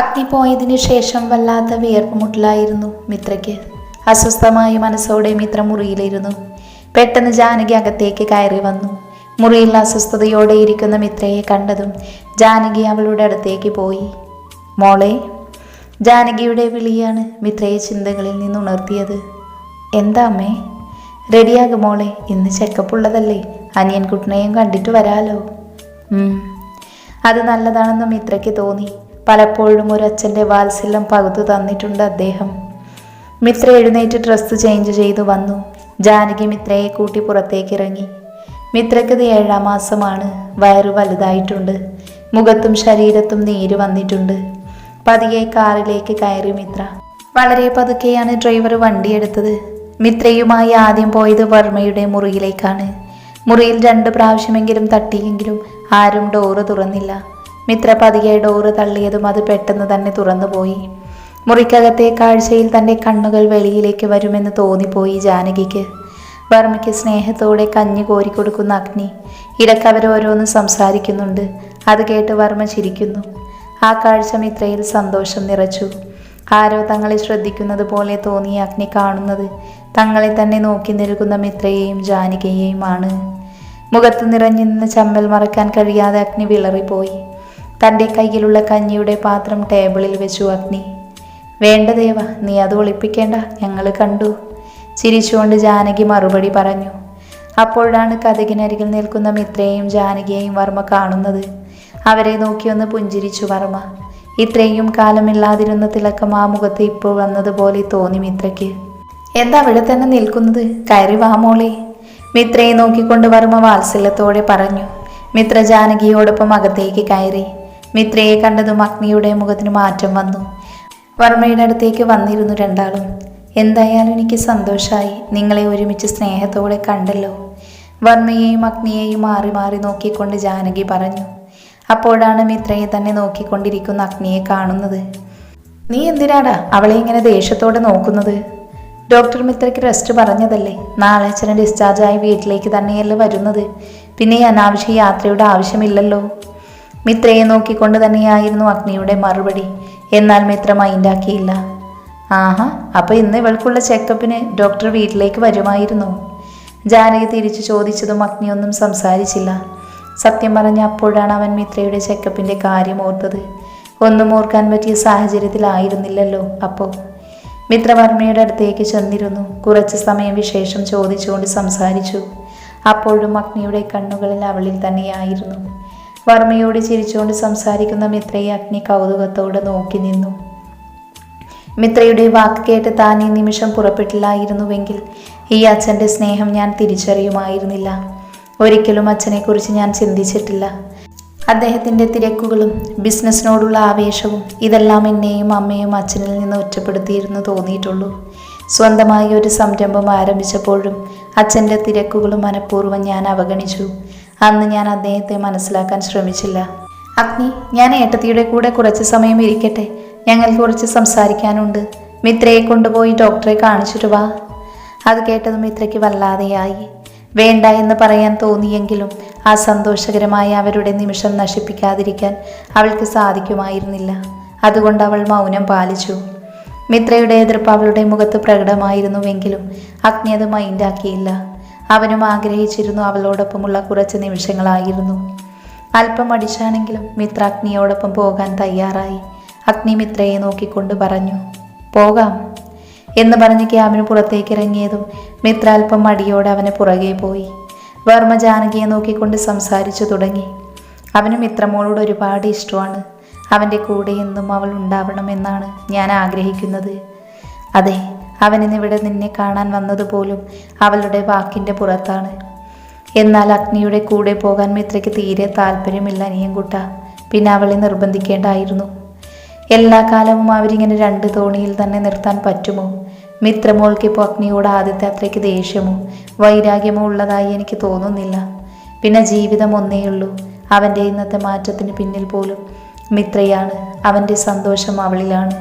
അഗ്നി പോയതിനു ശേഷം വല്ലാത്ത വിയർപ്പുമുട്ടലായിരുന്നു മിത്രയ്ക്ക്. അസ്വസ്ഥമായ മനസ്സോടെ മിത്ര മുറിയിലിരുന്നു. പെട്ടെന്ന് ജാനകി അകത്തേക്ക് കയറി വന്നു. മുറിയിൽ അസ്വസ്ഥതയോടെ ഇരിക്കുന്ന മിത്രയെ കണ്ടതും ജാനകി അവളുടെ അടുത്തേക്ക് പോയി. മോളെ ജാനകിയുടെ വിളിയാണ് മിത്രയെ ചിന്തകളിൽ നിന്ന് ഉണർത്തിയത് എന്താ അമ്മേ? റെഡിയാകും മോളെ ഇന്ന് ചെക്കപ്പുള്ളതല്ലേ അനിയൻ കുട്ടനെയും കണ്ടിട്ട് വരാലോ. അത് നല്ലതാണെന്ന് മിത്രയ്ക്ക് തോന്നി. പലപ്പോഴും ഒരു അച്ഛന്റെ വാത്സല്യം പകുത്തു തന്നിട്ടുണ്ട് അദ്ദേഹം. മിത്ര എഴുന്നേറ്റ് ഡ്രസ്സ് ചേഞ്ച് ചെയ്തു വന്നു. ജാനകി മിത്രയെ കൂട്ടി പുറത്തേക്ക് ഇറങ്ങി. മിത്രയ്ക്ക് ഇത് ഏഴാം മാസമാണ്. വയറ് വലുതായിട്ടുണ്ട്. മുഖത്തും ശരീരത്തും നീര് വന്നിട്ടുണ്ട്. പതിയെ കാറിലേക്ക് കയറി മിത്ര. വളരെ പതുക്കെയാണ് ഡ്രൈവർ വണ്ടിയെടുത്തത് മിത്രയുമായി ആദ്യം പോയത് വർമ്മയുടെ മുറിയിലേക്കാണ്. മുറിയിൽ രണ്ട് പ്രാവശ്യമെങ്കിലും തട്ടിയെങ്കിലും ആരും ഡോറ് തുറന്നില്ല. മിത്ര പതിയെ ഡോറ് തള്ളിയതും അത് പെട്ടെന്ന് തന്നെ തുറന്നുപോയി. മുറിക്കകത്തെ കാഴ്ചയിൽ തന്റെ കണ്ണുകൾ വെളിയിലേക്ക് വരുമെന്ന് തോന്നിപ്പോയി ജാനകിക്ക്. വർമ്മയ്ക്ക് സ്നേഹത്തോടെ കഞ്ഞി കോരിക്കൊടുക്കുന്ന അഗ്നി. ഇടയ്ക്ക് അവരോരോന്ന് സംസാരിക്കുന്നുണ്ട്. അത് കേട്ട് വർമ്മ ചിരിക്കുന്നു. ആ കാഴ്ച മിത്രയിൽ സന്തോഷം നിറച്ചു. ആരോ തങ്ങളെ ശ്രദ്ധിക്കുന്നത് പോലെ തോന്നിയ അഗ്നി കാണുന്നത്. തങ്ങളെ തന്നെ നോക്കി നിൽക്കുന്ന മിത്രയെയും ജാനകിയെയുമാണ്. മുഖത്ത് നിറഞ്ഞു നിന്ന് ചമ്മൽ മറക്കാൻ കഴിയാതെ അഗ്നി വിളറിപ്പോയി. തന്റെ കയ്യിലുള്ള കഞ്ഞിയുടെ പാത്രം ടേബിളിൽ വെച്ചു അഗ്നി. വേണ്ട ദേവ നീ അത് ഒളിപ്പിക്കേണ്ട ഞങ്ങൾ കണ്ടു ചിരിച്ചുകൊണ്ട് ജാനകി മറുപടി പറഞ്ഞു. അപ്പോഴാണ് കഥകിനരികിൽ നിൽക്കുന്ന മിത്രയെയും ജാനകിയെയും വർമ്മ കാണുന്നത്. അവരെ നോക്കിയൊന്ന് പുഞ്ചിരിച്ചു വർമ്മ. ഇത്രയും കാലമില്ലാതിരുന്ന തിളക്കം ആ മുഖത്ത് ഇപ്പോൾ വന്നതുപോലെ തോന്നി മിത്രയ്ക്ക്. എന്താ അവിടെ തന്നെ നിൽക്കുന്നത്? കയറി വാ മോളെ. മിത്രയെ നോക്കിക്കൊണ്ട് വർമ്മ വാത്സല്യത്തോടെ പറഞ്ഞു. മിത്ര ജാനകിയോടൊപ്പം അകത്തേക്ക് കയറി. മിത്രയെ കണ്ടതും അഗ്നിയുടെ മുഖത്തിന് മാറ്റം വന്നു. വർമ്മയുടെ അടുത്തേക്ക് വന്നിരുന്നു രണ്ടാളും. എന്തായാലും എനിക്ക് സന്തോഷമായി നിങ്ങളെ ഒരുമിച്ച് സ്നേഹത്തോടെ കണ്ടല്ലോ. വർമ്മയെയും അഗ്നിയെയും മാറി മാറി നോക്കിക്കൊണ്ട് ജാനകി പറഞ്ഞു അപ്പോഴാണ് മിത്രയെ തന്നെ നോക്കിക്കൊണ്ടിരിക്കുന്ന അഗ്നിയെ കാണുന്നത്. നീ എന്തിനാടാ അവളെ ഇങ്ങനെ ദേഷ്യത്തോടെ നോക്കുന്നത്? ഡോക്ടർ മിത്രയ്ക്ക് റെസ്റ്റ് പറഞ്ഞതല്ലേ? നാളെ അച്ഛനെ ഡിസ്ചാർജായി വീട്ടിലേക്ക് തന്നെയല്ലേ വരുന്നത്. പിന്നെ ഈ അനാവശ്യ യാത്രയുടെ ആവശ്യമില്ലല്ലോ. മിത്രയെ നോക്കിക്കൊണ്ട് തന്നെയായിരുന്നു അഗ്നിയുടെ മറുപടി. എന്നാൽ മിത്ര മൈൻഡാക്കിയില്ല. ആഹാ അപ്പൊ ഇന്ന് ഇവൾക്കുള്ള ചെക്കപ്പിന് ഡോക്ടർ വീട്ടിലേക്ക് വരുമായിരുന്നു. ജാനകി തിരിച്ചു ചോദിച്ചതും അഗ്നിയൊന്നും സംസാരിച്ചില്ല. സത്യം പറഞ്ഞ അപ്പോഴാണ് അവൻ മിത്രയുടെ ചെക്കപ്പിന്റെ കാര്യം ഓർത്തത്. ഒന്നും ഓർക്കാൻ പറ്റിയ സാഹചര്യത്തിലായിരുന്നില്ലല്ലോ അപ്പോൾ മിത്രവർമ്മയുടെ അടുത്തേക്ക് ചെന്നിരുന്നു. കുറച്ച് സമയം വിശേഷം ചോദിച്ചുകൊണ്ട് സംസാരിച്ചു. അപ്പോഴും അഗ്നിയുടെ കണ്ണുകളിൽ അവളിൽ തന്നെയായിരുന്നു. വർമ്മയോട് ചിരിച്ചുകൊണ്ട് സംസാരിക്കുന്ന മിത്രയെ അഗ്നി കൗതുകത്തോടെ നോക്കി നിന്നു. മിത്രയുടെ വാക്ക് കേട്ട് താൻ ഈ നിമിഷം പുറപ്പെട്ടില്ലായിരുന്നുവെങ്കിൽ ഈ അച്ഛന്റെ സ്നേഹം ഞാൻ തിരിച്ചറിയുമായിരുന്നില്ല. ഒരിക്കലും അച്ഛനെക്കുറിച്ച് ഞാൻ ചിന്തിച്ചിട്ടില്ല. അദ്ദേഹത്തിന്റെ തിരക്കുകളും ബിസിനസ്സിനോടുള്ള ആവേശവും ഇതെല്ലാം എന്നെയും അമ്മയും അച്ഛനിൽ നിന്ന് ഒറ്റപ്പെടുത്തിയിരുന്നു തോന്നിയിട്ടുള്ളൂ. സ്വന്തമായി ഒരു സംരംഭം ആരംഭിച്ചപ്പോഴും അച്ഛന്റെ തിരക്കുകളും മനഃപൂർവം ഞാൻ അവഗണിച്ചു. അന്ന് ഞാൻ അദ്ദേഹത്തെ മനസ്സിലാക്കാൻ ശ്രമിച്ചില്ല. അഗ്നി ഞാൻ ഏട്ടത്തിയുടെ കൂടെ കുറച്ച് സമയം ഇരിക്കട്ടെ. ഞങ്ങൾ കുറച്ച് സംസാരിക്കാനുണ്ട്. മിത്രയെ കൊണ്ടുപോയി ഡോക്ടറെ കാണിച്ചിട്ട് വാ. അത് കേട്ടത് മിത്രയ്ക്ക് വല്ലാതെയായി. വേണ്ട എന്ന് പറയാൻ തോന്നിയെങ്കിലും ആ സന്തോഷകരമായ അവരുടെ നിമിഷം നശിപ്പിക്കാതിരിക്കാൻ അവൾക്ക് സാധിക്കുമായിരുന്നില്ല. അതുകൊണ്ട് അവൾ മൗനം പാലിച്ചു. മിത്രയുടെ എതിർപ്പ് അവളുടെ മുഖത്ത് പ്രകടമായിരുന്നുവെങ്കിലും അഗ്നി അത് മൈൻഡാക്കിയില്ല അവനും ആഗ്രഹിച്ചിരുന്നു അവളോടൊപ്പമുള്ള കുറച്ച് നിമിഷങ്ങളായിരുന്നു. അല്പം അടിച്ചാണെങ്കിലും മിത്ര അഗ്നിയോടൊപ്പം പോകാൻ തയ്യാറായി. അഗ്നി മിത്രയെ നോക്കിക്കൊണ്ട് പറഞ്ഞു പോകാം എന്ന് പറഞ്ഞ് ക്യാബിന് പുറത്തേക്ക് ഇറങ്ങിയതും മിത്ര അല്പം മടിയോടെ അവന് പുറകെ പോയി. വർമ്മ ജാനകിയെ നോക്കിക്കൊണ്ട് സംസാരിച്ചു തുടങ്ങി അവന് മിത്രമോളോട് ഒരുപാട് ഇഷ്ടമാണ്. അവന്റെ കൂടെ എന്നും അവൾ ഉണ്ടാവണമെന്നാണ് ഞാൻ ആഗ്രഹിക്കുന്നത്. അതെ അവനിന്നിവിടെ നിന്നെ കാണാൻ വന്നതുപോലും അവളുടെ വാക്കിന്റെ പുറത്താണ്. എന്നാൽ അഗ്നിയുടെ കൂടെ പോകാൻ മിത്രയ്ക്ക് തീരെ താല്പര്യമില്ല അനിയൻകുട്ട. പിന്നെ അവളെ നിർബന്ധിക്കേണ്ടായിരുന്നു. എല്ലാ കാലവും അവരിങ്ങനെ രണ്ട് തോണിയിൽ തന്നെ നിർത്താൻ പറ്റുമോ? മിത്രമോൾക്ക് ഇപ്പോൾ അഗ്നിയോട് ആദ്യത്തെ അത്രയ്ക്ക് ദേഷ്യമോ വൈരാഗ്യമോ ഉള്ളതായി എനിക്ക് തോന്നുന്നില്ല. പിന്നെ ജീവിതം ഒന്നേയുള്ളൂ അവന്റെ ഇന്നത്തെ മാറ്റത്തിന് പിന്നിൽ പോലും മിത്രയാണ്. അവന്റെ സന്തോഷം അവളിലാണ്.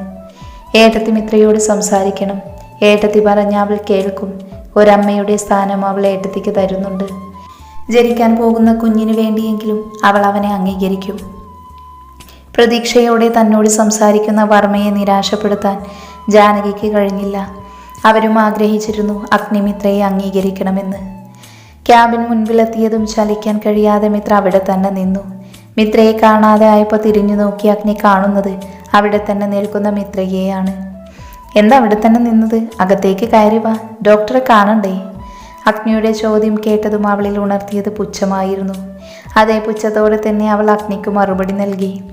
ഏട്ടത്തി മിത്രയോട് സംസാരിക്കണം. ഏട്ടത്തി പറഞ്ഞ അവൾ കേൾക്കും. ഒരമ്മയുടെ സ്ഥാനം അവൾ ഏട്ടത്തിക്ക് തരുന്നുണ്ട്. ജനിക്കാൻ പോകുന്ന കുഞ്ഞിന് വേണ്ടിയെങ്കിലും അവൾ അവനെ അംഗീകരിക്കും. പ്രതീക്ഷയോടെ തന്നോട് സംസാരിക്കുന്ന വർമ്മയെ നിരാശപ്പെടുത്താൻ ജാനകിക്ക് കഴിഞ്ഞില്ല. അവരും ആഗ്രഹിച്ചിരുന്നു അഗ്നിമിത്രയെ അംഗീകരിക്കണമെന്ന്. ക്യാബിൻ മുൻപിലെത്തിയതും ചലിക്കാൻ കഴിയാതെ മിത്ര അവിടെ തന്നെ നിന്നു. മിത്രയെ കാണാതെ ആയപ്പോൾ തിരിഞ്ഞു നോക്കി അഗ്നി കാണുന്നത് അവിടെ തന്നെ നിൽക്കുന്ന മിത്രയെയാണ്. എന്താ അവിടെ തന്നെ നിന്നത്? അകത്തേക്ക് കയറി വാ. ഡോക്ടറെ കാണണ്ടേ? അഗ്നിയുടെ ചോദ്യം കേട്ടതും അവളിൽ ഉണർത്തിയത് പുച്ഛമായിരുന്നു. അതേ പുച്ഛത്തോടെ തന്നെ അവൾ അഗ്നിക്ക് മറുപടി നൽകി.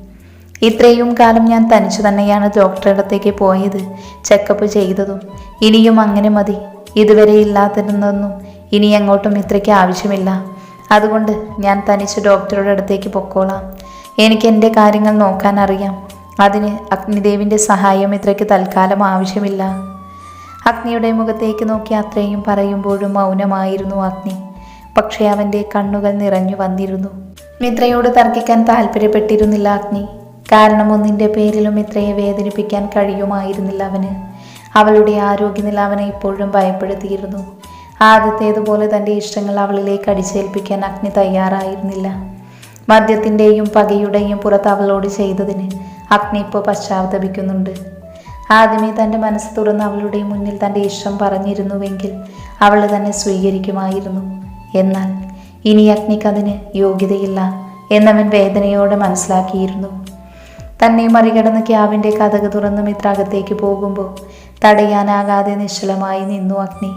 ഇത്രയും കാലം ഞാൻ തനിച്ചു തന്നെയാണ് ഡോക്ടറുടെ അടുത്തേക്ക് പോയത് ചെക്കപ്പ് ചെയ്തതും. ഇനിയും അങ്ങനെ മതി. ഇതുവരെ ഇല്ലാതിരുന്നൊന്നും ഇനി അങ്ങോട്ടും ഇത്രയ്ക്ക് ആവശ്യമില്ല. അതുകൊണ്ട് ഞാൻ തനിച്ച് ഡോക്ടറുടെ അടുത്തേക്ക് പൊക്കോളാം. എനിക്ക് എന്റെ കാര്യങ്ങൾ നോക്കാൻ അറിയാം. അതിന് അഗ്നിദേവിന്റെ സഹായം ഇത്രയ്ക്ക് തൽക്കാലം ആവശ്യമില്ല. അഗ്നിയുടെ മുഖത്തേക്ക് നോക്കി അത്രയും പറയുമ്പോഴും മൗനമായിരുന്നു അഗ്നി. പക്ഷേ അവന്റെ കണ്ണുകൾ നിറഞ്ഞു വന്നിരുന്നു. മിത്രയോട് തർക്കിക്കാൻ താല്പര്യപ്പെട്ടിരുന്നില്ല അഗ്നി. കാരണം ഒന്നിന്റെ പേരിലും മിത്രയെ വേദനിപ്പിക്കാൻ കഴിയുമായിരുന്നില്ല അവന്. അവളുടെ ആരോഗ്യനില അവനെ ഇപ്പോഴും ഭയപ്പെടുത്തിയിരുന്നു. ആദ്യത്തേതുപോലെ തന്റെ ഇഷ്ടങ്ങൾ അവളിലേക്ക് അടിച്ചേൽപ്പിക്കാൻ അഗ്നി തയ്യാറായിരുന്നില്ല. മദ്യത്തിന്റെയും പകയുടെയും പുറത്ത് അവളോട് ചെയ്തതിന് അഗ്നി ഇപ്പോൾ പശ്ചാത്തപിക്കുന്നുണ്ട്. ആദ്യമേ തന്റെ മനസ്സ് തുറന്ന് അവളുടെ മുന്നിൽ തന്റെ ഇഷ്ടം പറഞ്ഞിരുന്നുവെങ്കിൽ അവൾ തന്നെ സ്വീകരിക്കുമായിരുന്നു. എന്നാൽ ഇനി അഗ്നിക്കതിന് യോഗ്യതയില്ല എന്നവൻ വേദനയോടെ മനസ്സിലാക്കിയിരുന്നു. തന്നെ മറികടന്ന് ക്യാബിന്റെ കഥക് തുറന്ന് മിത്ര അകത്തേക്ക് പോകുമ്പോൾ തടയാനാകാതെ നിശ്ചലമായി നിന്നു അഗ്നി.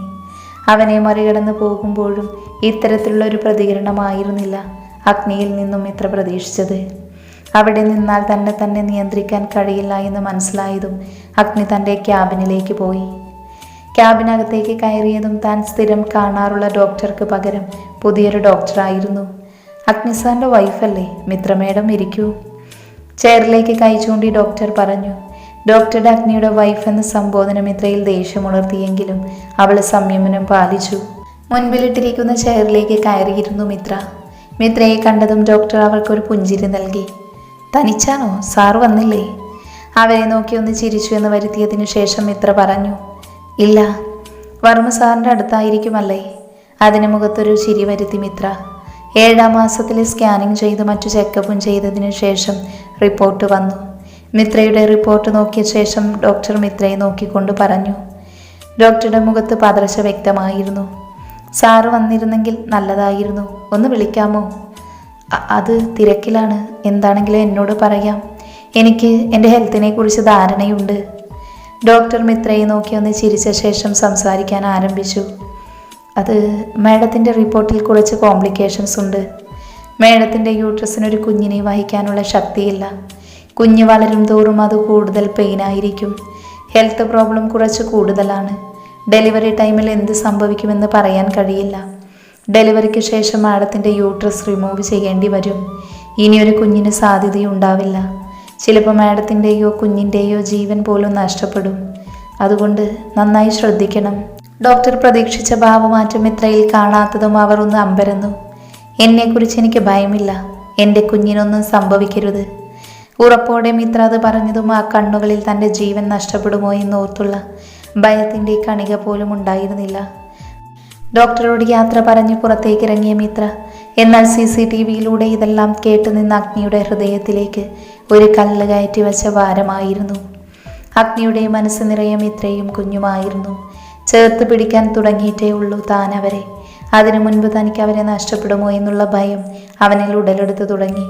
അവനെ മറികടന്ന് പോകുമ്പോഴും ഇത്തരത്തിലുള്ള ഒരു പ്രതികരണമായിരുന്നില്ല അഗ്നിയിൽ നിന്നും ഇത്ര പ്രതീക്ഷിച്ചത്. അവിടെ നിന്നാൽ തന്നെ തന്നെ നിയന്ത്രിക്കാൻ കഴിയില്ല എന്ന് മനസ്സിലായതും അഗ്നി തന്റെ ക്യാബിനിലേക്ക് പോയി. ക്യാബിനകത്തേക്ക് കയറിയതും താൻ സ്ഥിരം കാണാറുള്ള ഡോക്ടർക്ക് പകരം പുതിയൊരു ഡോക്ടറായിരുന്നു. അഗ്നി സാറിന്റെ വൈഫല്ലേ? മിത്രമേഡം ഇരിക്കൂ. ചെയറിലേക്ക് കൈ ചൂണ്ടി ഡോക്ടർ പറഞ്ഞു ഡോക്ടറുടെ അഗ്നിയുടെ വൈഫ് എന്ന സംബോധന മിത്രയിൽ ദേഷ്യമുണർത്തിയെങ്കിലും അവൾ സംയമനം പാലിച്ചു. മുൻപിലിട്ടിരിക്കുന്ന ചെയറിലേക്ക് കയറിയിരുന്നു മിത്ര. മിത്രയെ കണ്ടതും ഡോക്ടർ അവൾക്കൊരു പുഞ്ചിരി നൽകി. തനിച്ചാണോ? സാർ വന്നില്ലേ? അവരെ നോക്കി ഒന്ന് ചിരിച്ചു എന്ന് വരുത്തിയതിനു ശേഷം മിത്ര പറഞ്ഞു. ഇല്ല വർമ്മ സാറിന്റെ അടുത്തായിരിക്കുമല്ലേ? അതിന് മുഖത്തൊരു ചിരി വരുത്തി മിത്ര. ഏഴാം മാസത്തിലെ സ്കാനിങ് ചെയ്ത് മറ്റു ചെക്കപ്പും ചെയ്തതിനു ശേഷം റിപ്പോർട്ട് വന്നു. മിത്രയുടെ റിപ്പോർട്ട് നോക്കിയ ശേഷം ഡോക്ടർ മിത്രയെ നോക്കിക്കൊണ്ട് പറഞ്ഞു. ഡോക്ടറുടെ മുഖത്ത് പതർച്ച വ്യക്തമായിരുന്നു. സാറ് വന്നിരുന്നെങ്കിൽ നല്ലതായിരുന്നു. ഒന്ന് വിളിക്കാമോ? അത് തിരക്കിലാണ്. എന്താണെങ്കിലും എന്നോട് പറയാം. എനിക്ക് എന്റെ ഹെൽത്തിനെ കുറിച്ച് ധാരണയുണ്ട്. ഡോക്ടർ മിത്രയെ നോക്കി ഒന്ന് ചിരിച്ച ശേഷം സംസാരിക്കാൻ ആരംഭിച്ചു. അത് മാഡത്തിന്റെ റിപ്പോർട്ടിൽ കുറച്ച് കോംപ്ലിക്കേഷൻസ് ഉണ്ട്. മേഡത്തിന്റെ യൂട്രസിനൊരു കുഞ്ഞിനെ വഹിക്കാനുള്ള ശക്തിയില്ല. കുഞ്ഞ് വളരും തോറും അത് കൂടുതൽ പെയിനായിരിക്കും ഹെൽത്ത് പ്രോബ്ലം കുറച്ച് കൂടുതലാണ്. ഡെലിവറി ടൈമിൽ എന്ത് സംഭവിക്കുമെന്ന് പറയാൻ കഴിയില്ല. ഡെലിവറിക്ക് ശേഷം മാഡത്തിന്റെ യൂട്രസ് റിമൂവ് ചെയ്യേണ്ടി വരും. ഇനിയൊരു കുഞ്ഞിന് സാധ്യതയുണ്ടാവില്ല. ചിലപ്പോൾ മാഡത്തിന്റെയോ കുഞ്ഞിന്റെയോ ജീവൻ പോലും നഷ്ടപ്പെടും. അതുകൊണ്ട് നന്നായി ശ്രദ്ധിക്കണം. ഡോക്ടർ പ്രതീക്ഷിച്ച ഭാവമാറ്റം ഇത്രയിൽ കാണാത്തതും അവർ ഒന്ന് അമ്പരന്നു. എന്നെക്കുറിച്ച് എനിക്ക് ഭയമില്ല. എന്റെ കുഞ്ഞിനൊന്നും സംഭവിക്കരുത്. ഉറപ്പോടെ മിത്ര അത് പറഞ്ഞതും ആ കണ്ണുകളിൽ തന്റെ ജീവൻ നഷ്ടപ്പെടുമോ എന്നോർത്തുള്ള ഭയത്തിന്റെ കണിക പോലും ഉണ്ടായിരുന്നില്ല. ഡോക്ടറോട് യാത്ര പറഞ്ഞ് പുറത്തേക്ക് ഇറങ്ങിയ മിത്ര. എന്നാൽ സി സി ടി വിയിലൂടെ ഇതെല്ലാം കേട്ടു നിന്ന അഗ്നിയുടെ ഹൃദയത്തിലേക്ക് ഒരു കല്ല് കയറ്റി വെച്ച ഭാരമായിരുന്നു. അഗ്നിയുടെ മനസ്സ് നിറയെ മിത്രയും കുഞ്ഞുമായിരുന്നു. ചേർത്ത് പിടിക്കാൻ തുടങ്ങിയിട്ടേ ഉള്ളൂ താൻ അവരെ അതിനു മുൻപ് തനിക്ക് അവരെ നഷ്ടപ്പെടുമോ എന്നുള്ള ഭയം അവനിൽ ഉടലെടുത്തു തുടങ്ങി.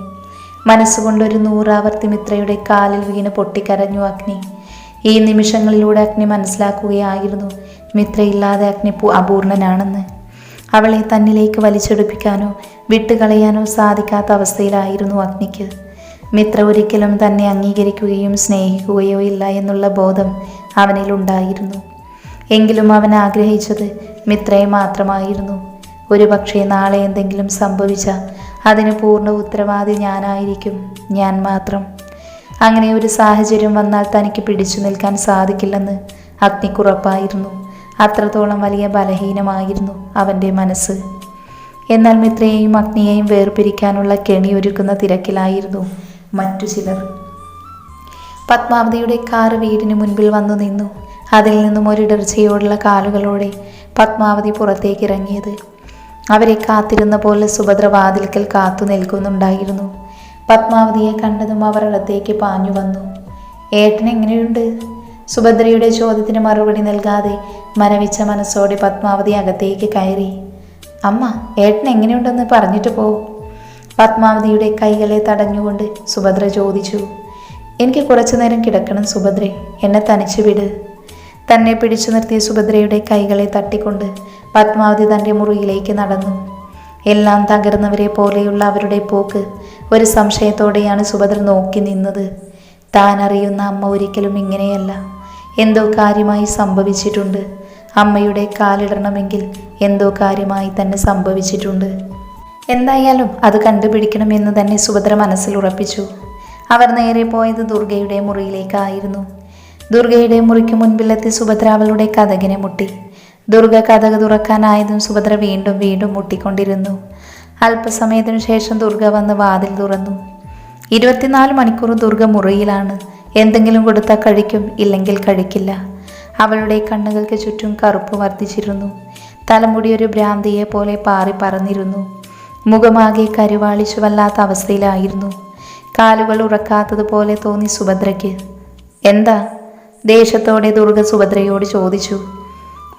മനസ്സുകൊണ്ടൊരു നൂറാവർത്തി മിത്രയുടെ കാലിൽ വീണ് പൊട്ടിക്കരഞ്ഞു അഗ്നി. ഈ നിമിഷങ്ങളിലൂടെ അഗ്നി മനസ്സിലാക്കുകയായിരുന്നു. മിത്രയില്ലാതെ അഗ്നിപ്പൂ അപൂർണനാണെന്ന്. അവളെ തന്നിലേക്ക് വലിച്ചെടുപ്പിക്കാനോ വിട്ടുകളയാനോ സാധിക്കാത്ത അവസ്ഥയിലായിരുന്നു അഗ്നിക്ക്. മിത്ര ഒരിക്കലും തന്നെ അംഗീകരിക്കുകയും സ്നേഹിക്കുകയോ ഇല്ല എന്നുള്ള ബോധം അവനിലുണ്ടായിരുന്നു. എങ്കിലും അവൻ ആഗ്രഹിച്ചത് മിത്രയെ മാത്രമായിരുന്നു. ഒരു പക്ഷേ നാളെ എന്തെങ്കിലും സംഭവിച്ച അതിന് പൂർണ ഉത്തരവാദി ഞാനായിരിക്കും ഞാൻ മാത്രം. അങ്ങനെ ഒരു സാഹചര്യം വന്നാൽ തനിക്ക് പിടിച്ചു നിൽക്കാൻ സാധിക്കില്ലെന്ന് അഗ്നിക്കുറപ്പായിരുന്നു അത്രത്തോളം വലിയ ബലഹീനമായിരുന്നു അവന്റെ മനസ്സ്. എന്നാൽ മിത്രയെയും അഗ്നിയെയും വേർപിരിക്കാനുള്ള കെണി ഒരുക്കുന്ന തിരക്കിലായിരുന്നു മറ്റു ചിലർ. പത്മാവതിയുടെ കാർ വീടിന് മുൻപിൽ വന്നു നിന്നു. അതിൽ നിന്നും ഒരു ഒരിടർച്ചയോടുള്ള കാലുകളോടെ പത്മാവതി പുറത്തേക്ക് ഇറങ്ങിയത് അവരെ കാത്തിരുന്ന പോലെ സുഭദ്ര വാതിൽക്കൽ കാത്തു നിൽക്കുന്നുണ്ടായിരുന്നു. പത്മാവതിയെ കണ്ടതും അവർ അടുത്തേക്ക് പാഞ്ഞു വന്നു. ഏട്ടൻ എങ്ങനെയുണ്ട്? സുഭദ്രയുടെ ചോദ്യത്തിന് മറുപടി നൽകാതെ മരവിച്ച മനസ്സോടെ പത്മാവതി അകത്തേക്ക് കയറി. അമ്മ ഏട്ടൻ എങ്ങനെയുണ്ടെന്ന് പറഞ്ഞിട്ട് പോ. പത്മാവതിയുടെ കൈകളെ തടഞ്ഞുകൊണ്ട് സുഭദ്ര ചോദിച്ചു. എനിക്ക് കുറച്ചു നേരം കിടക്കണം സുഭദ്രെ എന്നെ തനിച്ചു വിട്. തന്നെ പിടിച്ചു നിർത്തിയ സുഭദ്രയുടെ കൈകളെ തട്ടിക്കൊണ്ട് പത്മാവതി തന്റെ മുറിയിലേക്ക് നടന്നു. എല്ലാം തകർന്നവരെ പോലെയുള്ള അവരുടെ പോക്ക് ഒരു സംശയത്തോടെയാണ് സുഭദ്ര നോക്കി നിന്നത്. താൻ അറിയുന്ന അമ്മ ഒരിക്കലും ഇങ്ങനെയല്ല. എന്തോ കാര്യമായി സംഭവിച്ചിട്ടുണ്ട്. അമ്മയുടെ കാലിടണമെങ്കിൽ എന്തോ കാര്യമായി തന്നെ സംഭവിച്ചിട്ടുണ്ട്. എന്തായാലും അത് കണ്ടുപിടിക്കണമെന്ന് തന്നെ സുഭദ്ര മനസ്സിൽ ഉറപ്പിച്ചു. അവർ നേരെ പോയത് ദുർഗയുടെ മുറിയിലേക്കായിരുന്നു. ദുർഗയുടെ മുറിക്ക് മുൻപിലെത്തി സുഭദ്ര അവളുടെ കഥകിനെ മുട്ടി. ദുർഗ കഥക് തുറക്കാനായതും സുഭദ്ര വീണ്ടും വീണ്ടും മുട്ടിക്കൊണ്ടിരുന്നു. അല്പസമയത്തിനു ശേഷം ദുർഗ വന്ന് വാതിൽ തുറന്നു. ഇരുപത്തിനാല് മണിക്കൂർ ദുർഗ മുറിയിലാണ്. എന്തെങ്കിലും കൊടുത്താൽ കഴിക്കും ഇല്ലെങ്കിൽ കഴിക്കില്ല. അവളുടെ കണ്ണുകൾക്ക് ചുറ്റും കറുപ്പ് വർദ്ധിച്ചിരുന്നു. തലമുടി ഒരു ഭ്രാന്തിയെ പോലെ പാറി പറന്നിരുന്നു. മുഖമാകെ കരുവാളിച്ചു വല്ലാത്ത അവസ്ഥയിലായിരുന്നു. കാലുകൾ ഉറക്കാത്തതുപോലെ തോന്നി സുഭദ്രയ്ക്ക്. എന്താ? ദേഷ്യത്തോടെ ദുർഗ സുഭദ്രയോട് ചോദിച്ചു.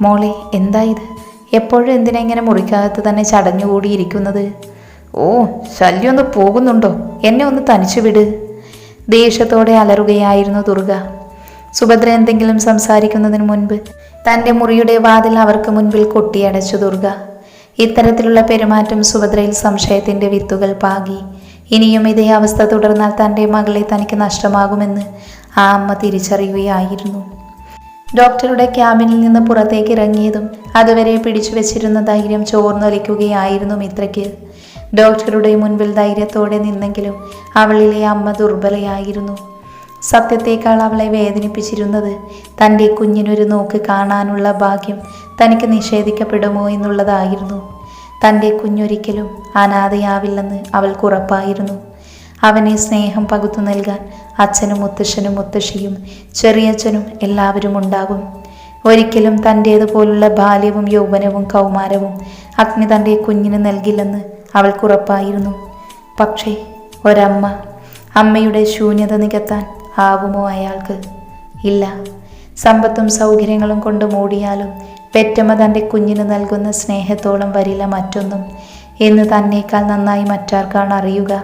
മോളെ എന്താ ഇത്? എപ്പോഴും എന്തിനാ ഇങ്ങനെ മുറിക്കകത്ത് തന്നെ ചടഞ്ഞുകൂടിയിരിക്കുന്നത്? ഓ ശല്യം ഒന്ന് പോകുന്നുണ്ടോ? എന്നെ ഒന്ന് തനിച്ചു വിട്. ദേഷ്യത്തോടെ അലറുകയായിരുന്നു ദുർഗ. സുഭദ്ര എന്തെങ്കിലും സംസാരിക്കുന്നതിന് മുൻപ് തന്റെ മുറിയുടെ വാതിൽ അവർക്ക് മുൻപിൽ കൊട്ടിയടച്ചു ദുർഗ. ഇത്തരത്തിലുള്ള പെരുമാറ്റം സുഭദ്രയിൽ സംശയത്തിന്റെ വിത്തുകൾ പാകി. ഇനിയും ഇതേ അവസ്ഥ തുടർന്നാൽ തന്റെ മകളെ തനിക്ക് നഷ്ടമാകുമെന്ന് ആ അമ്മ തിരിച്ചറിയുകയായിരുന്നു. ഡോക്ടറുടെ ക്യാബിനിൽ നിന്ന് പുറത്തേക്ക് ഇറങ്ങിയതും അതുവരെ പിടിച്ചു വെച്ചിരുന്ന ധൈര്യം ചോർന്നൊലിക്കുകയായിരുന്നു മിത്രയ്ക്ക്. ഡോക്ടറുടെ മുൻപിൽ ധൈര്യത്തോടെ നിന്നെങ്കിലും അവളിലെ അമ്മ ദുർബലയായിരുന്നു. സത്യത്തേക്കാൾ അവളെ വേദനിപ്പിച്ചിരുന്നത് തന്റെ കുഞ്ഞിനൊരു നോക്ക് കാണാനുള്ള ഭാഗ്യം തനിക്ക് നിഷേധിക്കപ്പെടുമോ എന്നുള്ളതായിരുന്നു. തന്റെ കുഞ്ഞൊരിക്കലും അനാഥയാവില്ലെന്ന് അവൾക്കുറപ്പായിരുന്നു അവനെ സ്നേഹം പകുത്തു നൽകാൻ അച്ഛനും മുത്തശ്ശനും മുത്തശ്ശിയും ചെറിയച്ഛനും എല്ലാവരും ഉണ്ടാകും. ഒരിക്കലും തന്റേതുപോലുള്ള ബാല്യവും യൗവനവും കൗമാരവും അഗ്നി തന്റെ കുഞ്ഞിന് നൽകില്ലെന്ന് അവൾക്കുറപ്പായിരുന്നു പക്ഷേ ഒരമ്മ അമ്മയുടെ ശൂന്യത നികത്താൻ ആവുമോ അയാൾക്ക്? ഇല്ല. സമ്പത്തും സൗകര്യങ്ങളും കൊണ്ട് മൂടിയാലും പെറ്റമ്മ തന്റെ കുഞ്ഞിന് നൽകുന്ന സ്നേഹത്തോളം വരില്ല മറ്റൊന്നും എന്ന് തന്നേക്കാൾ നന്നായി മറ്റാർക്കാണ് അറിയുക.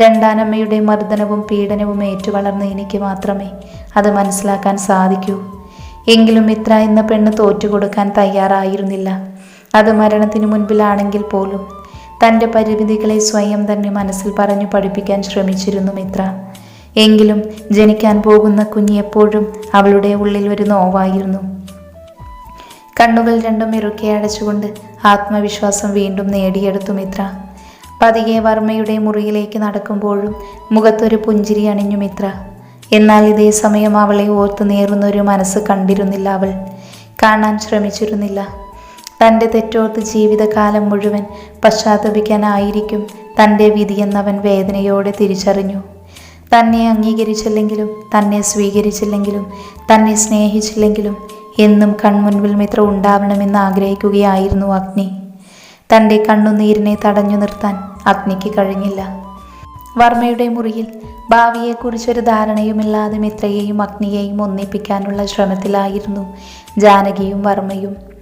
രണ്ടാനമ്മയുടെ മർദ്ദനവും പീഡനവും ഏറ്റുവളർന്ന എനിക്ക് മാത്രമേ അത് മനസ്സിലാക്കാൻ സാധിക്കൂ. എങ്കിലും ഇത്ര എന്ന പെണ്ണ് തോറ്റുകൊടുക്കാൻ തയ്യാറായിരുന്നില്ല. അത് മരണത്തിനു മുൻപിലാണെങ്കിൽ പോലും തന്റെ പരിമിതികളെ സ്വയം തന്നെ മനസ്സിൽ പറഞ്ഞു പഠിപ്പിക്കാൻ ശ്രമിച്ചിരുന്നു മിത്ര. എങ്കിലും ജനിക്കാൻ പോകുന്ന കുഞ്ഞ് എപ്പോഴും അവളുടെ ഉള്ളിൽ ഒരു നോവായിരുന്നു. കണ്ണുകൾ രണ്ടും ഇറുക്കെ അടച്ചുകൊണ്ട് ആത്മവിശ്വാസം വീണ്ടും നേടിയെടുത്തു മിത്ര. പതിയെ വർമ്മയുടെ മുറിയിലേക്ക് നടക്കുമ്പോഴും മുഖത്തൊരു പുഞ്ചിരി അണിഞ്ഞു മിത്ര. എന്നാൽ ഇതേ സമയം അവളെ ഓർത്തു നേറുന്ന ഒരു മനസ്സ് കണ്ടിരുന്നില്ല അവൾ. കാണാൻ ശ്രമിച്ചിരുന്നില്ല. തന്റെ തെറ്റോർത്ത് ജീവിതകാലം മുഴുവൻ പശ്ചാത്തപിക്കാനായിരിക്കും തന്റെ വിധിയെന്നവൻ വേദനയോടെ തിരിച്ചറിഞ്ഞു. തന്നെ അംഗീകരിച്ചില്ലെങ്കിലും തന്നെ സ്വീകരിച്ചില്ലെങ്കിലും തന്നെ സ്നേഹിച്ചില്ലെങ്കിലും എന്നും കൺമുൻപിൽ മിത്ര ഉണ്ടാവണമെന്ന് ആഗ്രഹിക്കുകയായിരുന്നു അഗ്നി. തന്റെ കണ്ണുനീരിനെ തടഞ്ഞു നിർത്താൻ അഗ്നിക്ക് കഴിഞ്ഞില്ല. വർമ്മയുടെ മുറിയിൽ ഭാവിയെക്കുറിച്ചൊരു ധാരണയുമില്ലാതെ മിത്രയെയും അഗ്നിയെയും ഒന്നിപ്പിക്കാനുള്ള ശ്രമത്തിലായിരുന്നു ജാനകിയും വർമ്മയും.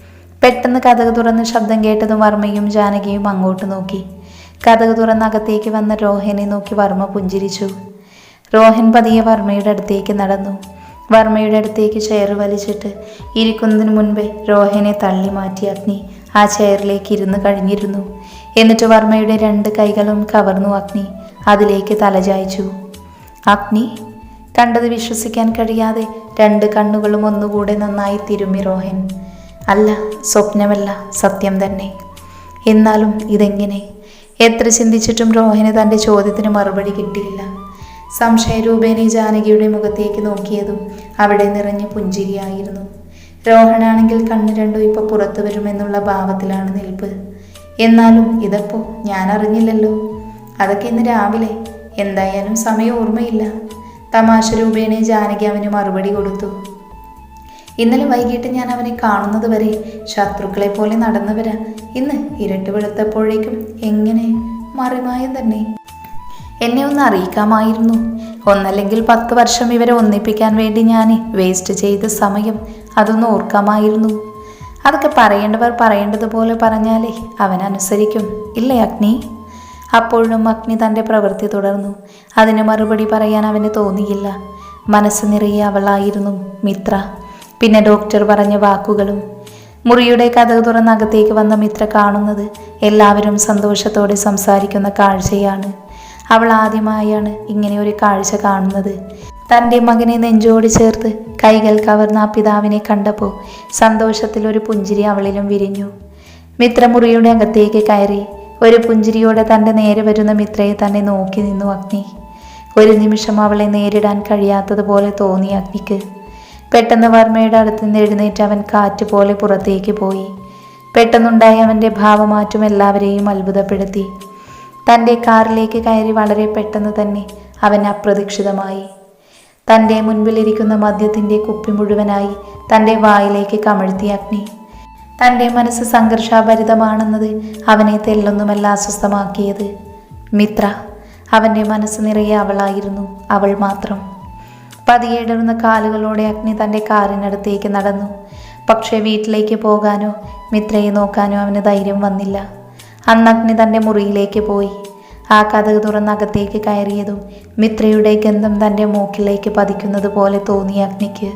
പെട്ടെന്ന് കഥക് തുറന്ന് ശബ്ദം കേട്ടതും വർമ്മയും ജാനകിയും അങ്ങോട്ട് നോക്കി. കഥക് തുറന്ന് അകത്തേക്ക് വന്ന രോഹനെ നോക്കി വർമ്മ പുഞ്ചിരിച്ചു. രോഹൻ പതിയെ വർമ്മയുടെ അടുത്തേക്ക് നടന്നു. വർമ്മയുടെ അടുത്തേക്ക് ചെയർ വലിച്ചിട്ട് ഇരിക്കുന്നതിന് മുൻപേ രോഹനെ തള്ളി മാറ്റി അഗ്നി ആ ചെയറിലേക്ക് ഇരുന്ന് കഴിഞ്ഞിരുന്നു. എന്നിട്ട് വർമ്മയുടെ രണ്ട് കൈകളും കവർന്നു അഗ്നി അതിലേക്ക് തലചായ്ച്ചു അഗ്നി കണ്ടത് വിശ്വസിക്കാൻ കഴിയാതെ രണ്ട് കണ്ണുകളും ഒന്നുകൂടെ നന്നായി തിരുമ്മി രോഹൻ. അല്ല സ്വപ്നമല്ല സത്യം തന്നെ. എന്നാലും ഇതെങ്ങനെ? എത്ര ചിന്തിച്ചിട്ടും രോഹന് തന്റെ ചോദ്യത്തിന് മറുപടി കിട്ടിയില്ല. സംശയരൂപേണി ജാനകിയുടെ മുഖത്തേക്ക് നോക്കിയതും അവിടെ നിറഞ്ഞ പുഞ്ചിരിയായിരുന്നു. രോഹനാണെങ്കിൽ കണ്ണ് രണ്ടും ഇപ്പോൾ പുറത്തു വരുമെന്നുള്ള ഭാവത്തിലാണ് നിൽപ്പ്. എന്നാലും ഇതപ്പോ ഞാൻ അറിഞ്ഞില്ലല്ലോ അതൊക്കെ ഇന്ന് രാവിലെ. എന്തായാലും സമയം ഓർമ്മയില്ല. തമാശ രൂപേണ ജാനകി അവന് മറുപടി കൊടുത്തു. ഇന്നലെ വൈകിട്ട് ഞാൻ അവനെ കാണുന്നത് വരെ ശത്രുക്കളെ പോലെ നടന്നു വരാം ഇന്ന് ഇരട്ട് വെളുത്തപ്പോഴേക്കും എങ്ങനെ മറിമായം തന്നെ? എന്നെ ഒന്ന് അറിയിക്കാമായിരുന്നു. ഒന്നല്ലെങ്കിൽ പത്ത് വർഷം ഇവരെ ഒന്നിപ്പിക്കാൻ വേണ്ടി ഞാൻ വേസ്റ്റ് ചെയ്ത സമയം അതൊന്ന് ഓർക്കാമായിരുന്നു. അതൊക്കെ പറയേണ്ടവർ പറയേണ്ടതുപോലെ പറഞ്ഞാലേ അവനനുസരിക്കും ഇല്ലേ അഗ്നി? അപ്പോഴും അഗ്നി തന്റെ പ്രവൃത്തി തുടർന്നു. അതിന് മറുപടി പറയാൻ അവന് തോന്നിയില്ല. മനസ്സ് നിറയെ അവളായിരുന്നു മിത്ര. പിന്നെ ഡോക്ടർ പറഞ്ഞ വാക്കുകളും മുറിയുടെ കഥ തുറന്നകത്തേക്ക് വന്ന മിത്ര കാണുന്നത് എല്ലാവരും സന്തോഷത്തോടെ സംസാരിക്കുന്ന കാഴ്ചയാണ്. അവൾ ആദ്യമായാണ് ഇങ്ങനെ ഒരു കാഴ്ച കാണുന്നത്. തന്റെ മകനെ നെഞ്ചോട് ചേർത്ത് കൈകൾ കവർന്ന ആ പിതാവിനെ കണ്ടപ്പോൾ സന്തോഷത്തിൽ ഒരു പുഞ്ചിരി അവളിലും വിരിഞ്ഞു. മിത്ര മുറിയുടെ അകത്തേക്ക് കയറി ഒരു പുഞ്ചിരിയോടെ തന്റെ നേരെ വരുന്ന മിത്രയെ തന്നെ നോക്കി നിന്നു അഗ്നി. ഒരു നിമിഷം അവളെ നേരിടാൻ കഴിയാത്തതുപോലെ തോന്നി അഗ്നിക്ക്. പെട്ടെന്ന് വർമ്മയുടെ അടുത്ത് നിന്ന് എഴുന്നേറ്റ് അവൻ കാറ്റ് പോലെ പുറത്തേക്ക് പോയി. പെട്ടെന്നുണ്ടായ അവന്റെ ഭാവമാറ്റം എല്ലാവരെയും അത്ഭുതപ്പെടുത്തി. തന്റെ കാറിലേക്ക് കയറി വളരെ പെട്ടെന്ന് തന്നെ അവൻ അപ്രതീക്ഷിതമായി. തന്റെ മുൻപിലിരിക്കുന്ന മദ്യത്തിന്റെ കുപ്പി മുഴുവനായി തന്റെ വായിലേക്ക് കമഴ്ത്തി അഗ്നി. തന്റെ മനസ്സ് സംഘർഷാഭരിതമാണെന്നത് അവനെ തെല്ലൊന്നുമല്ല അസ്വസ്ഥമാക്കിയത്. മിത്ര അവന്റെ മനസ്സ് നിറയെ അവളായിരുന്നു അവൾ മാത്രം. പതിയേടറുന്ന കാലുകളോടെ അഗ്നി തന്റെ കാറിനടുത്തേക്ക് നടന്നു. പക്ഷേ വീട്ടിലേക്ക് പോകാനോ മിത്രയെ നോക്കാനോ അവന് ധൈര്യം വന്നില്ല. അന്ന് അഗ്നി തന്റെ മുറിയിലേക്ക് പോയി. ആ കഥക് തുറന്നകത്തേക്ക് കയറിയതും മിത്രയുടെ ഗന്ധം തന്റെ മൂക്കിലേക്ക് പതിക്കുന്നത് പോലെ തോന്നി അഗ്നിക്ക്.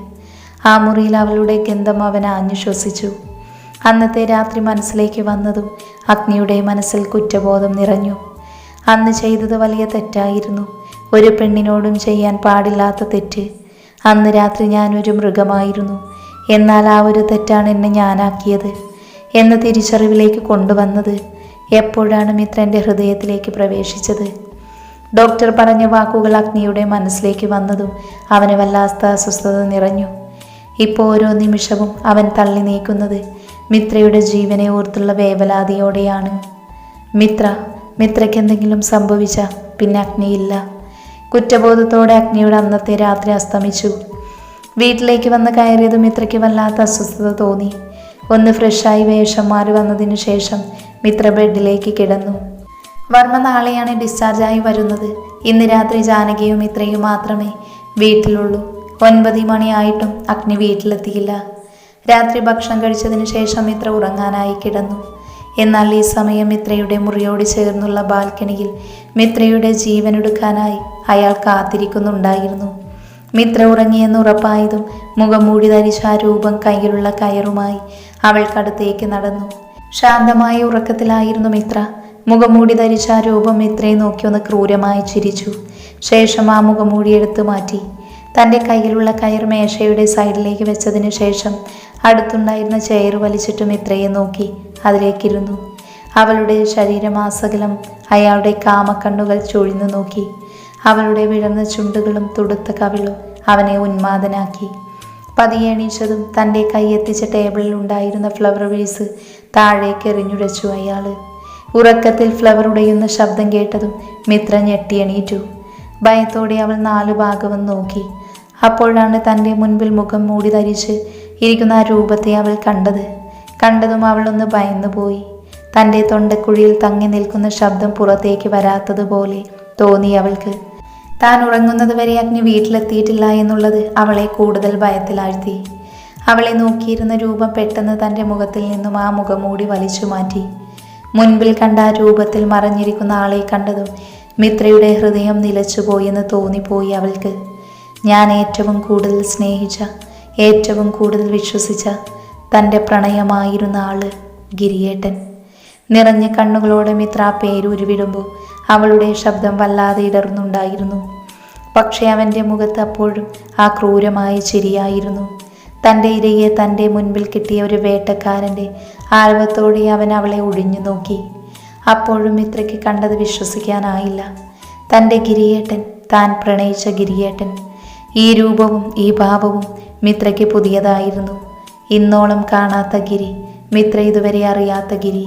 ആ മുറിയിൽ അവളുടെ ഗന്ധം അവൻ ആഞ്ഞു ശ്വസിച്ചു അന്നത്തെ രാത്രി മനസ്സിലേക്ക് വന്നതും അഗ്നിയുടെ മനസ്സിൽ കുറ്റബോധം നിറഞ്ഞു. അന്ന് ചെയ്തത് വലിയ തെറ്റായിരുന്നു. ഒരു പെണ്ണിനോടും ചെയ്യാൻ പാടില്ലാത്ത തെറ്റ്. അന്ന് രാത്രി ഞാനൊരു മൃഗമായിരുന്നു. എന്നാൽ ആ ഒരു തെറ്റാണ് എന്നെ ഞാനാക്കിയത്. എന്ന തിരിച്ചറിവിലേക്ക് കൊണ്ടുവന്നത് എപ്പോഴാണ് മിത്രന്റെ ഹൃദയത്തിലേക്ക് പ്രവേശിച്ചത്? ഡോക്ടർ പറഞ്ഞ വാക്കുകൾ അഗ്നിയുടെ മനസ്സിലേക്ക് വന്നതും അവന് വല്ലാത്ത അസ്വസ്ഥത നിറഞ്ഞു. ഇപ്പോൾ ഓരോ നിമിഷവും അവൻ തള്ളി നീക്കുന്നത് മിത്രയുടെ ജീവനെ ഓർത്തുള്ള വേവലാതിയോടെയാണ്. മിത്ര മിത്രയ്ക്ക് എന്തെങ്കിലും സംഭവിച്ച പിന്നെ അഗ്നിയില്ല. കുറ്റബോധത്തോടെ അഗ്നിയുടെ അന്നത്തെ രാത്രി അസ്തമിച്ചു. വീട്ടിലേക്ക് വന്ന് കയറിയതും മിത്രയ്ക്ക് വല്ലാത്ത അസ്വസ്ഥത തോന്നി. ഒന്ന് ഫ്രഷായി വേഷം മാറി വന്നതിനു ശേഷം മിത്ര ബെഡിലേക്ക് കിടന്നു. വർമ്മ നാളെയാണ് ഡിസ്ചാർജായി വരുന്നത്. ഇന്ന് രാത്രി ജാനകിയും മിത്രയും മാത്രമേ വീട്ടിലുള്ളൂ. ഒൻപത് മണിയായിട്ടും അഗ്നി വീട്ടിലെത്തിയില്ല. രാത്രി ഭക്ഷണം കഴിച്ചതിന് ശേഷം മിത്ര ഉറങ്ങാനായി കിടന്നു. എന്നാൽ ഈ സമയം മിത്രയുടെ മുറിയോട് ചേർന്നുള്ള ബാൽക്കണിയിൽ മിത്രയുടെ ജീവനെടുക്കാനായി അയാൾ കാത്തിരിക്കുന്നുണ്ടായിരുന്നു. മിത്ര ഉറങ്ങിയെന്ന് ഉറപ്പായതും മുഖം മൂടി ധരിച്ച ആ രൂപം കയ്യിലുള്ള കയറുമായി അവൾക്കടുത്തേക്ക് നടന്നു. ശാന്തമായ ഉറക്കത്തിലായിരുന്നു മിത്ര. മുഖംമൂടി ധരിച്ച ആ രൂപം മിത്രയെ നോക്കി ഒന്ന് ക്രൂരമായി ചിരിച്ചു. ശേഷം ആ മുഖംമൂടി എടുത്തു മാറ്റി. തന്റെ കയ്യിലുള്ള കയർ മേശയുടെ സൈഡിലേക്ക് വെച്ചതിന് ശേഷം അടുത്തുണ്ടായിരുന്ന ചെയർ വലിച്ചിട്ട് മിത്രയെ നോക്കി അതിലേക്കിരുന്നു. അവളുടെ ശരീരമാസകലം അയാളുടെ കാമക്കണ്ണുകൾ ചൊഴിഞ്ഞു നോക്കി. അവളുടെ വിടർന്ന ചുണ്ടുകളും തുടുത്ത കവിളും അവനെ ഉന്മാദനാക്കി. പതിയെ എണീച്ചതും തന്റെ കൈയെത്തിച്ച ടേബിളിൽ ഉണ്ടായിരുന്ന ഫ്ലവർ വേസ് താഴേക്ക് എറിഞ്ഞുടച്ചു അയാൾ ഉറക്കത്തിൽ ഫ്ലവർ ഉടയുന്ന ശബ്ദം കേട്ടതും മിത്ര ഞെട്ടിയണീറ്റു ഭയത്തോടെ അവൾ നാലു ഭാഗവും നോക്കി. അപ്പോഴാണ് തന്റെ മുൻപിൽ മുഖം മൂടി ധരിച്ച് ഇരിക്കുന്ന ആ രൂപത്തെ അവൾ കണ്ടത്. കണ്ടതും അവളൊന്ന് ഭയന്നുപോയി തന്റെ തൊണ്ടക്കുഴിയിൽ തങ്ങി നിൽക്കുന്ന ശബ്ദം പുറത്തേക്ക് വരാത്തതുപോലെ തോന്നി അവൾക്ക്. താൻ ഉറങ്ങുന്നത് വരെ അഗ്നി വീട്ടിലെത്തിയിട്ടില്ല എന്നുള്ളത് അവളെ കൂടുതൽ ഭയത്തിലാഴ്ത്തി. അവളെ നോക്കിയിരുന്ന രൂപം പെട്ടെന്ന് തന്റെ മുഖത്തിൽ നിന്നും ആ മുഖംമൂടി വലിച്ചു മാറ്റി. മുൻപിൽ കണ്ട ആ രൂപത്തിൽ മറഞ്ഞിരിക്കുന്ന ആളെ കണ്ടതും മിത്രയുടെ ഹൃദയം നിലച്ചുപോയെന്ന് തോന്നിപ്പോയി അവൾക്ക്. ഞാൻ ഏറ്റവും കൂടുതൽ സ്നേഹിച്ച ഏറ്റവും കൂടുതൽ വിശ്വസിച്ച തന്റെ പ്രണയമായിരുന്ന ആൾ ഗിരിയേട്ടൻ. നിറഞ്ഞ കണ്ണുകളോടെ മിത്ര ആ പേര് ഉരുവിടുമ്പോൾ അവളുടെ ശബ്ദം വല്ലാതെ ഇടർന്നുണ്ടായിരുന്നു. പക്ഷേ അവന്റെ മുഖത്ത് അപ്പോഴും ആ ക്രൂരമായ ചിരിയായിരുന്നു. തന്റെ ഇരയെ തന്റെ മുൻപിൽ കിട്ടിയ ഒരു വേട്ടക്കാരന്റെ ആരവത്തോടെ അവൻ അവളെ ഒഴിഞ്ഞു നോക്കി. അപ്പോഴും മിത്രയ്ക്ക് കണ്ടത് വിശ്വസിക്കാനായില്ല. തന്റെ ഗിരിയേട്ടൻ താൻ പ്രണയിച്ച ഗിരിയേട്ടൻ. ഈ രൂപവും ഈ ഭാവവും മിത്രയ്ക്ക് പുതിയതായിരുന്നു. ഇന്നോളം കാണാത്ത ഗിരി മിത്ര ഇതുവരെ അറിയാത്ത ഗിരി.